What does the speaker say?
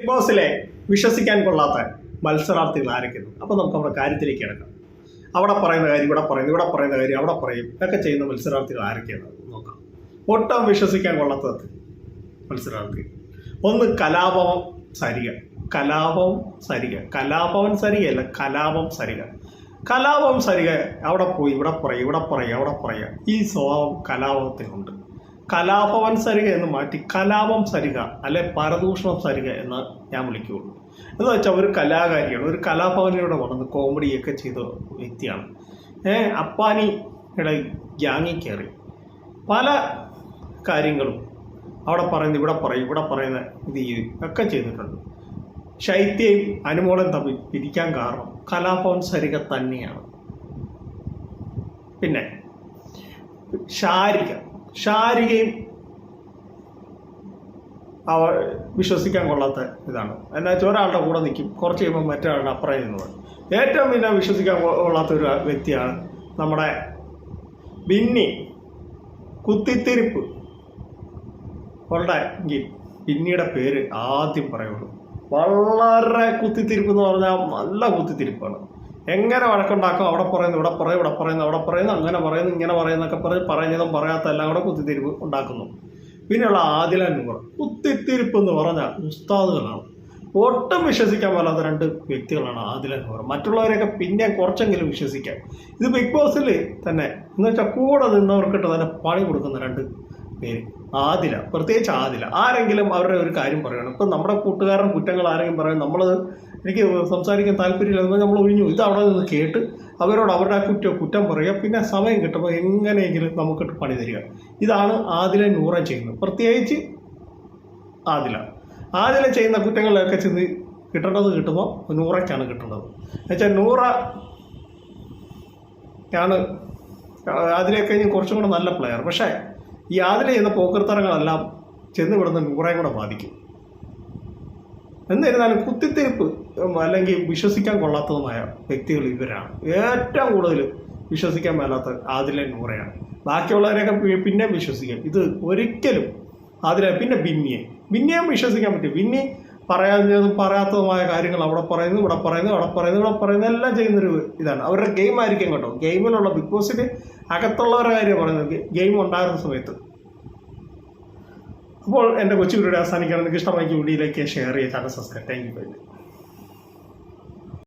Big ബോസിലെ വിശ്വസിക്കാൻ കൊള്ളാത്ത മത്സരാർത്ഥികൾ ആരൊക്കെയാണ് അപ്പോൾ നമുക്ക് അവിടെ കാര്യത്തിലേക്ക് കിടക്കാം. അവിടെ പറയുന്ന കാര്യം ഇവിടെ പറയുന്നു ഇവിടെ പറയുന്ന കാര്യം അവിടെ പറയും. ഒക്കെ ചെയ്യുന്ന മത്സരാർത്ഥികൾ ആരൊക്കെയാണ്? നോക്കാം. ഒട്ടും വിശ്വസിക്കാൻ കൊള്ളാത്ത മത്സരാർത്ഥി. ഒന്ന് കലാപവം സരിക. കലാപം സരിക. കലാപവൻ സരികയല്ല കലാപം സരിക. കലാപം സരിക അവിടെ പോയി ഇവിടെ പറയും ഇവിടെ പറയും അവിടെ പറയാം. ഈ സ്വഭാവം കലാപത്തിനുണ്ട് കലാപവൻ സരിക എന്ന് മാറ്റി കലാപം സരിക അല്ലെ പരദൂഷണം സരിക എന്ന് ഞാൻ വിളിക്കുകയുള്ളൂ. എന്ന് വെച്ചാൽ ഒരു കലാകാരിയാണ് ഒരു കലാഭവനിലൂടെ വളർന്ന് കോമഡിയൊക്കെ ചെയ്ത വ്യക്തിയാണ്. ഏ അപ്പാനിയുടെ ഗ്യാങ്ങിൽ കയറി. പല കാര്യങ്ങളും അവിടെ പറയുന്നത് ഇവിടെ പറയും ഇവിടെ പറയുന്ന ഇത് ചെയ്യും ഒക്കെ ചെയ്തിട്ടുണ്ട്. ശൈത്യയും അനുമോളം തമ്മിൽ പിരിക്കാൻ കാരണം കലാഭവൻ സരിക തന്നെയാണ്. പിന്നെ ശാരിക. ശാരികയും അവ വിശ്വസിക്കാൻ കൊള്ളാത്ത ഇതാണ്. എന്നാ വെച്ചാൽ ഒരാളുടെ കൂടെ നിൽക്കും കുറച്ച് കഴിയുമ്പോൾ മറ്റൊരാളുടെ അപ്പുറം നിന്നത് ഏറ്റവും പിന്നെ വിശ്വസിക്കാൻ കൊള്ളാത്ത ഒരു വ്യക്തിയാണ് നമ്മുടെ ബിന്നി. കുത്തിത്തിരിപ്പ്. അവളുടെ എങ്കിൽ ബിന്നിയുടെ പേര് ആദ്യം പറയുള്ളൂ. വളരെ കുത്തിത്തിരിപ്പ് എന്ന് പറഞ്ഞാൽ നല്ല കുത്തിത്തിരിപ്പാണ്. എങ്ങനെ വഴക്കുണ്ടാക്കും? അവിടെ പറയുന്നു ഇവിടെ പറയും ഇവിടെ പറയുന്നു അവിടെ പറയുന്നു അങ്ങനെ പറയുന്നു ഇങ്ങനെ പറയുന്നൊക്കെ പറഞ്ഞ് പറയുന്നതും പറയാത്ത എല്ലാം കൂടെ കുത്തിത്തിരിപ്പ് ഉണ്ടാക്കുന്നു. പിന്നെയുള്ള ആദില കുത്തിത്തിരിപ്പ് എന്ന് പറഞ്ഞാൽ ഉസ്താദുകളാണ്. ഒട്ടും വിശ്വസിക്കാൻ പറ്റാത്ത രണ്ട് വ്യക്തികളാണ് ആദില എന്ന് മറ്റുള്ളവരെയൊക്കെ പിന്നെ കുറച്ചെങ്കിലും വിശ്വസിക്കാം. ഇത് ബിഗ് ബോസിൽ തന്നെ എന്ന് വെച്ചാൽ കൂടെ നിന്നവർക്കിട്ട് തന്നെ പണി കൊടുക്കുന്ന രണ്ട് പേര്. ആദില പ്രത്യേകിച്ച് ആദില. ആരെങ്കിലും അവരുടെ ഒരു കാര്യം പറയണം. ഇപ്പം നമ്മുടെ കൂട്ടുകാരൻ കുറ്റങ്ങൾ ആരെങ്കിലും പറയണം നമ്മൾ എനിക്ക് സംസാരിക്കാൻ താല്പര്യമില്ല നമ്മൾ ഒഴിഞ്ഞു. ഇത് അവിടെ നിന്ന് കേട്ട് അവരോട് അവരുടെ ആ കുറ്റം കുറ്റം പറയുക. പിന്നെ സമയം കിട്ടുമ്പോൾ എങ്ങനെയെങ്കിലും നമുക്ക് പണി തരിക. ഇതാണ് ആദില നൂറ ചെയ്യുന്നത്. പ്രത്യേകിച്ച് ആദില. ആദില ചെയ്യുന്ന കുറ്റങ്ങളിലൊക്കെ ചെന്ന് കിട്ടേണ്ടത് കിട്ടുമ്പോൾ നൂറയ്ക്കാണ് കിട്ടേണ്ടത്. എന്നുവെച്ചാൽ നൂറ ആണ് അതിലേക്ക് കുറച്ചും കൂടെ നല്ല പ്ലെയർ പക്ഷേ ഈ ആദില ചെയ്യുന്ന പോക്കർത്തരങ്ങളെല്ലാം ചെന്ന് വിടുന്ന നൂറയും കൂടെ ബാധിക്കും. എന്നിരുന്നാലും കുത്തിത്തിരിപ്പ് അല്ലെങ്കിൽ വിശ്വസിക്കാൻ കൊള്ളാത്തതുമായ വ്യക്തികൾ ഇവരാണ്. ഏറ്റവും കൂടുതൽ വിശ്വസിക്കാൻ മേലാത്ത ആദിലെ നൂറയാണ്. ബാക്കിയുള്ളവരെയൊക്കെ പിന്നെ വിശ്വസിക്കാം. ഇത് ഒരിക്കലും ആദിലെ പിന്നെ ബിന്നിയെ. ബിന്നിയെ വിശ്വസിക്കാൻ പറ്റും. ബിന്നി പറയാതും പറയാത്തതുമായ കാര്യങ്ങൾ അവിടെ പറയുന്നു ഇവിടെ പറയുന്നു അവിടെ പറയുന്നു ഇവിടെ പറയുന്നു എല്ലാം ചെയ്യുന്നൊരു ഇതാണ്. അവരുടെ ഗെയിം ആയിരിക്കും കേട്ടോ. ഗെയിമിലുള്ള ബിഗ് ബോസിൽ അകത്തുള്ളവരുടെ കാര്യം പറയുന്നത് ഗെയിം ഉണ്ടായിരുന്ന സമയത്ത്. അപ്പോൾ എന്റെ കൊച്ചു വീഡിയോ അവസാനിക്കുകയാണ്. നിങ്ങൾക്ക് ഇഷ്ടമായി വീഡിയോയിലേക്ക് share channel subscribe thank you